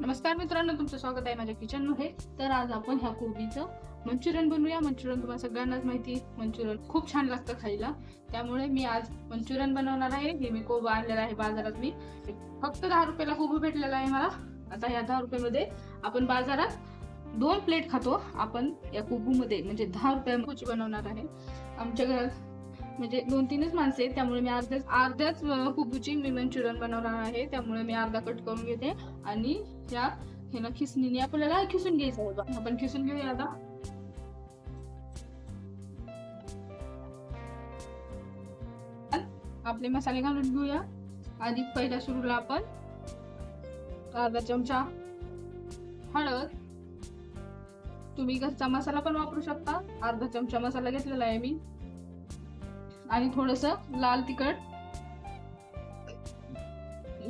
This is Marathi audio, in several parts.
नमस्कार मित्रांनो तुमचं स्वागत आहे माझ्या किचनमध्ये. तर आज आपण ह्या कोबीचं मंचुरियन बनवूया. मंचुरियन तुम्हाला सगळ्यांनाच माहिती मंचुरियन खूप छान लागतं खायला. त्यामुळे मी आज मंचुरियन बनवणार आहे. हे मी कोबा आणलेला आहे बाजारात मी. फक्त दहा रुपयाला कोबा भेटलेला आहे मला. आता ह्या दहा रुपयामध्ये आपण बाजारात दोन प्लेट खातो. आपण या कोबूमध्ये म्हणजे दहा रुपयाची बनवणार आहे. आमच्या घरात म्हणजे दोन तीनच माणसं आहेत त्यामुळे मी अर्ध्याच अर्ध्याच कुबूची मी मंचुरियन बनवणार आहे त्यामुळे मी अर्धा कट करून घेते. आणि त्या ह्याला खिसणीने आपल्याला खिसून घ्यायचं आपण खिसून घेऊया आता. आपले मसाले घालून घेऊया. आधी पहिल्या सुरूला आपण अर्धा चमचा हळद. तुम्ही घरचा मसाला पण वापरू शकता. अर्धा चमचा मसाला घेतलेला आहे मी. आणि थोडस लाल तिखट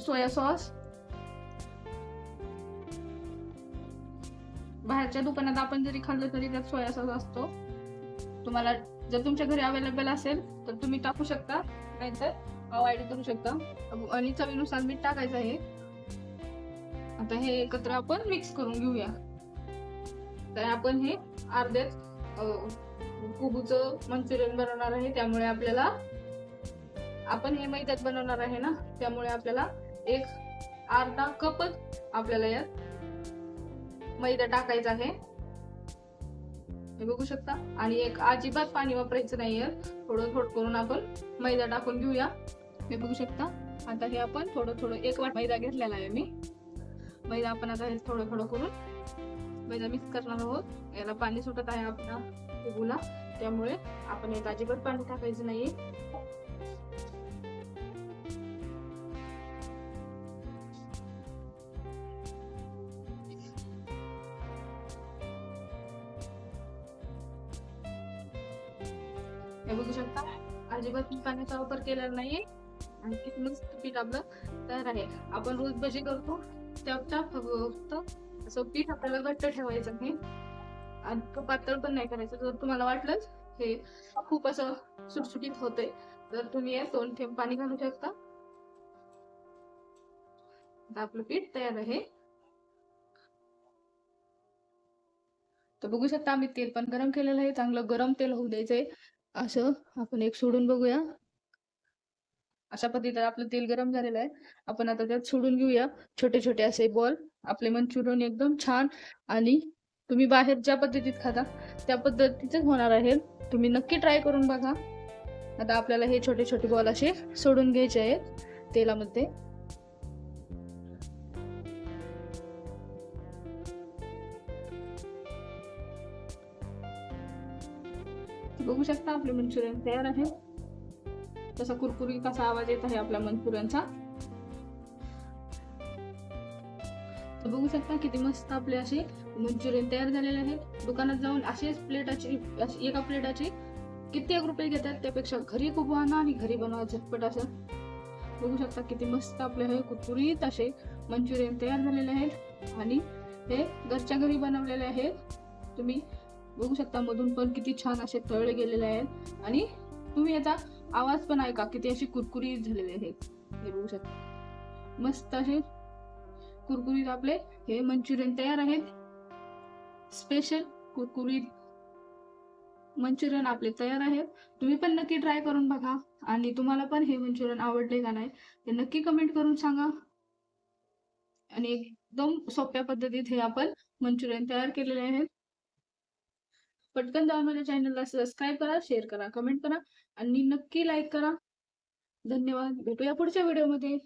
सोया सॉस. बाहेरच्या दुकानात आपण जरी खाल्लं तरी त्यात सोया सॉस असतो. तुम्हाला जर तुमच्या घरी अवेलेबल असेल तर तुम्ही टाकू शकता. नाहीतर अवॉइड करू शकता. आणि चवीनुसार मीठ टाकायचं आहे. आता हे एकत्र आपण मिक्स करून घेऊया. तर आपण हे अर्ध्याच कुबूचं मंचुरियन बनवणार आहे त्यामुळे आपल्याला आपण हे मैद्यात बनवणार आहे ना त्यामुळे आपल्याला एक अर्धा कपच आपल्याला यात मैदा टाकायचा आहे. हे बघू शकता? आणि एक अजिबात पाणी वापरायचं नाहीये थोडं थोडं करून आपण मैदा टाकून घेऊया. हे बघू शकता? आता हे आपण थोडं थोडं एक वाट मैदा घेतलेला आहे मी. मैदा आपण आता हे थोडं थोडं करून मैदा मिक्स करणार आहोत. याला पाणी सुटत आहे आपल्या कोबूला त्यामुळे आपण एक अजिबात पाणी टाकायचं नाही हे बघू शकता अजिबात पाण्याचा वापर केलेला नाहीये. आणि किती मस्त पीठ आपलं तयार आहे. आपण रोज भजी करतो त्याच्या फक्त असं पीठ आपल्याला घट्ट ठेवायचं की आणि पातळ पण नाही करायचं. जर तुम्हाला वाटलंच हे खूप असं सुटसुटीत होतंय तर तुम्ही यात दोन थेंब पाणी घालू शकता. आपलं पीठ तयार आहे. तर बघू शकता आम्ही तेल पण गरम केलेलं आहे. चांगलं गरम तेल होऊ द्यायचंय. असं आपण एक सोडून बघूया. अशा पद्धतीने आपलं तेल गरम झालेलं आहे. आपण आता त्यात सोडून घेऊया. छोटे छोटे असे बॉल. आपले मंचुरियन एकदम छान. आणि तुम्ही बाहेर ज्या पद्धतीत खाता त्या पद्धतीचेच होणार आहे. तुम्ही नक्की ट्राय करून बघा. आता आपल्याला हे छोटे छोटे बॉल असे सोडून घ्यायचे आहेत. तेलामध्ये. बघू शकता आपले मंचुरियन तयार आहे. तसा कुरकुरी कसा आवाज येत आहे आपल्या मनपुरांचा तर बघू शकता किती मस्त आपले असे मंचुरियन तयार झालेले आहेत. दुकानात जाऊन असेच प्लेटाची एका प्लेटाची कित्येक रुपये घेतात. त्यापेक्षा घरी खूप आणा आणि घरी बनवा झटपट असं. बघू शकता किती मस्त आपले हे कुरकुरीत असे मंचुरियन तयार झालेले आहेत. आणि हे घरच्या घरी बनवलेले आहेत. तुम्ही बघू शकता मधून पण किती छान असे तळले गेलेले आहेत. आणि तुम्ही याचा आवाज पण ऐका किती अशी कुरकुरीत झालेली आहेत. हे बघू शकता. मस्त असे कुरकुरीत आपले हे मंचुरियन तयार आहेत. स्पेशल कुरकुरीत मंचुरियन आपले तयार आहेत. तुम्ही पण नक्की ट्राय करून बघा. आणि तुम्हाला पण हे मंचुरियन आवडले का नाही ते नक्की कमेंट करून सांगा. आणि एकदम सोप्या पद्धतीत हे आपण मंचुरियन तयार केलेले आहेत. पटकन जाऊन माझ्या चॅनलला सबस्क्राईब करा शेअर करा कमेंट करा आणि नक्की लाईक करा. धन्यवाद. भेटूया पुढच्या व्हिडिओमध्ये